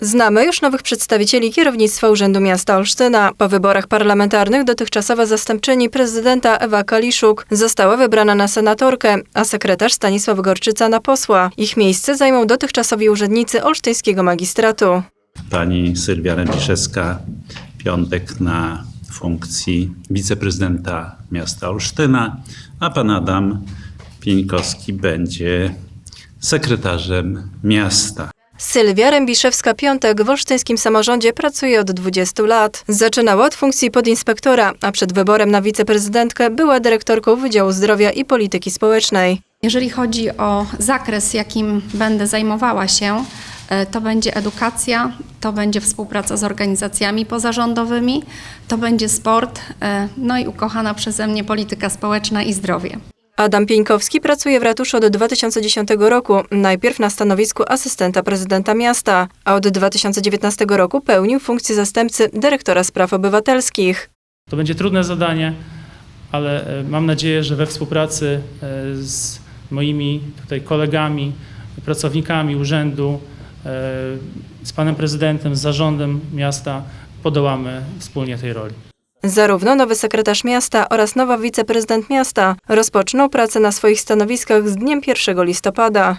Znamy już nowych przedstawicieli kierownictwa Urzędu Miasta Olsztyna. Po wyborach parlamentarnych dotychczasowa zastępczyni prezydenta Ewa Kaliszuk została wybrana na senatorkę, a sekretarz Stanisław Gorczyca na posła. Ich miejsce zajmą dotychczasowi urzędnicy olsztyńskiego magistratu. pani Sylwia Rębiszewska Piątek na funkcji wiceprezydenta miasta Olsztyna, a pan Adam Pieńkowski będzie sekretarzem miasta. Sylwia Rębiszewska-Piątek w olsztyńskim samorządzie pracuje od 20 lat. Zaczynała od funkcji podinspektora, a przed wyborem na wiceprezydentkę była dyrektorką Wydziału Zdrowia i Polityki Społecznej. Jeżeli chodzi o zakres, jakim będę zajmowała się, e, to będzie edukacja, to będzie współpraca z organizacjami pozarządowymi, to będzie sport, e, no i ukochana przeze mnie polityka społeczna i zdrowie. Adam Pieńkowski pracuje w ratuszu od 2010 roku, najpierw na stanowisku asystenta prezydenta miasta, a od 2019 roku pełnił funkcję zastępcy dyrektora spraw obywatelskich. To będzie trudne zadanie, ale e, mam nadzieję, że we współpracy e, z moimi tutaj kolegami, pracownikami urzędu, e, z panem prezydentem, z zarządem miasta podołamy wspólnie tej roli. Zarówno nowy sekretarz miasta oraz nowa wiceprezydent miasta rozpoczną pracę na swoich stanowiskach z dniem 1 listopada.